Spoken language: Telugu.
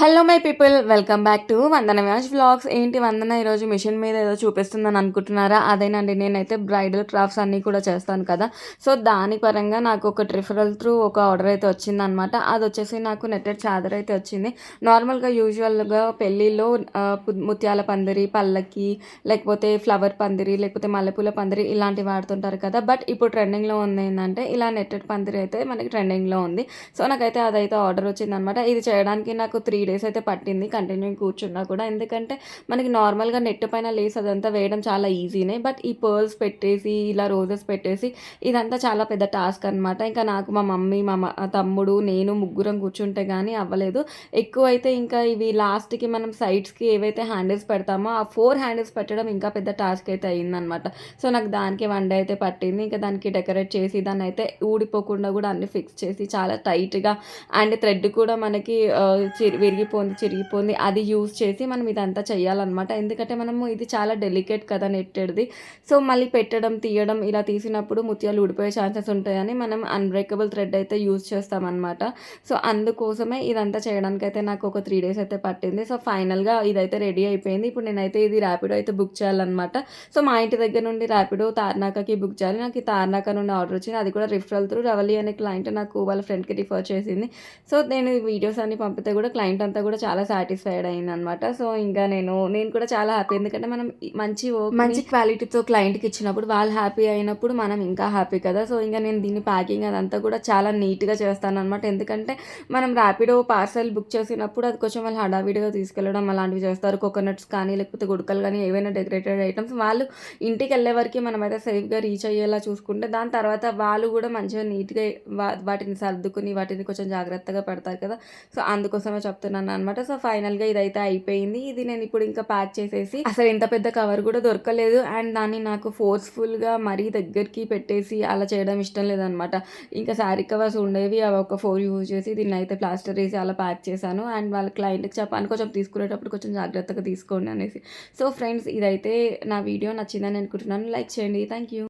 Hello my people welcome back to Vandana vase vlogs ఏంటి వందన? ఈరోజు మిషన్ మీద ఏదో చూపిస్తుందని అనుకుంటున్నారా? అదేనండి నేనైతే బ్రైడల్ క్రాఫ్ట్స్ అన్నీ కూడా చేస్తాను కదా. సో దాని పరంగా నాకు ఒక ట్రిఫరల్ త్రూ ఒక ఆర్డర్ అయితే వచ్చిందనమాట అది వచ్చేసి నాకు నెట్టెడ్ చాదర్ అయితే వచ్చింది. నార్మల్గా యూజువల్గా పెళ్ళిలో ముత్యాల పందిరి పల్లకి లేకపోతే ఫ్లవర్ పందిరి లేకపోతే మల్లెపూల పందిరి ఇలాంటివి వాడుతుంటారు కదా. బట్ ఇప్పుడు ట్రెండింగ్లో ఉంది ఏంటంటే ఇలా నెట్టెడ్ పందిరి అయితే మనకి ట్రెండింగ్లో ఉంది. సో నాకైతే అదైతే ఆర్డర్ వచ్చిందనమాట ఇది చేయడానికి నాకు త్రీ డేస్ అయితే పట్టింది కంటిన్యూ కూర్చున్నా కూడా. ఎందుకంటే మనకి నార్మల్గా నెట్ పైన లేస్ అదంతా వేయడం చాలా ఈజీనే బట్ ఈ పర్ల్స్ పెట్టేసి ఇలా రోజెస్ పెట్టేసి ఇదంతా చాలా పెద్ద టాస్క్ అనమాట ఇంకా నాకు మా మమ్మీ మా తమ్ముడు నేను ముగ్గురం కూర్చుంటే కానీ అవ్వలేదు. ఎక్కువ అయితే ఇంకా ఇవి లాస్ట్కి మనం సైడ్స్కి ఏవైతే హ్యాండిల్స్ పెడతామో ఆ ఫోర్ హ్యాండిల్స్ పెట్టడం ఇంకా పెద్ద టాస్క్ అయితే అయిందనమాట సో నాకు దానికి వన్ డే అయితే పట్టింది. ఇంకా దానికి డెకరేట్ చేసి దాన్ని అయితే ఊడిపోకుండా కూడా అన్ని ఫిక్స్ చేసి చాలా టైట్గా అండ్ థ్రెడ్ కూడా మనకి విరిగి చిరిగిపోయింది చిరిగిపోయింది అది యూజ్ చేసి మనం ఇదంతా చేయాలన్నమాట ఎందుకంటే మనము ఇది చాలా డెలికేట్ కదా నెట్టేది సో మళ్ళీ పెట్టడం తీయడం ఇలా తీసినప్పుడు ముత్యాలు ఊడిపోయే ఛాన్సెస్ ఉంటాయని మనం అన్బ్రేకబుల్ థ్రెడ్ అయితే యూజ్ చేస్తామన్నమాట. సో అందుకోసమే ఇదంతా చేయడానికి అయితే నాకు ఒక త్రీ డేస్ అయితే పట్టింది. సో ఫైనల్గా ఇదైతే రెడీ అయిపోయింది. ఇప్పుడు నేనైతే ఇది ర్యాపిడో అయితే బుక్ చేయాలన్నమాట. సో మా ఇంటి దగ్గర నుండి ర్యాపిడో తార్నాకకి బుక్ చేయాలి. నాకు ఈ తార్నాక నుండి ఆర్డర్ వచ్చింది. అది కూడా రిఫరల్ త్రూ రవలి అనే క్లయింట్ నాకు వాళ్ళ ఫ్రెండ్కి రిఫర్ చేసింది. సో నేను వీడియోస్ అన్ని పంపితే కూడా క్లయింట్ అంతా కూడా చాలా సాటిస్ఫైడ్ అయింది అనమాట సో ఇంకా నేను నేను కూడా చాలా హ్యాపీ ఎందుకంటే మనం మంచి మంచి క్వాలిటీతో క్లయింట్కి ఇచ్చినప్పుడు వాళ్ళు హ్యాపీ అయినప్పుడు మనం ఇంకా హ్యాపీ కదా. సో ఇంకా నేను దీన్ని ప్యాకింగ్ అదంతా కూడా చాలా నీట్గా చేస్తాను అనమాట ఎందుకంటే మనం ర్యాపిడో పార్సల్ బుక్ చేసినప్పుడు అది కొంచెం వాళ్ళు హడావిడిగా తీసుకెళ్ళడం అలాంటివి చేస్తారు. కోకోనట్స్ కానీ లేకపోతే గుడకలు కానీ ఏవైనా డెకరేటెడ్ ఐటమ్స్ వాళ్ళు ఇంటికి వెళ్ళే వరకు అయితే సేఫ్గా రీచ్ అయ్యేలా చూసుకుంటే దాని తర్వాత వాళ్ళు కూడా మంచిగా నీట్గా వా- వాటిని సర్దుకుని వాటిని కొంచెం జాగ్రత్తగా పెడతారు కదా. సో అందుకోసమే చెప్తున్నాను. అనమాట సో ఫైనల్గా ఇదైతే అయిపోయింది. ఇది నేను ఇప్పుడు ఇంకా ప్యాక్ చేసేసి అసలు ఇంత పెద్ద కవర్ కూడా దొరకలేదు. అండ్ దాన్ని నాకు ఫోర్స్ఫుల్గా మరీ దగ్గరికి పెట్టేసి అలా చేయడం ఇష్టం లేదనమాట ఇంకా శారీ కవర్స్ ఉండేవి అవి ఒక ఫోర్ యూజ్ చేసి దీన్ని అయితే ప్లాస్టర్ వేసి అలా ప్యాక్ చేశాను. అండ్ వాళ్ళ క్లయింట్కి చెప్పాను కొంచెం తీసుకునేటప్పుడు కొంచెం జాగ్రత్తగా తీసుకోండి అనేసి. సో ఫ్రెండ్స్ ఇదైతే నా వీడియో నచ్చిందని అనుకుంటున్నాను. లైక్ చేయండి. Thank you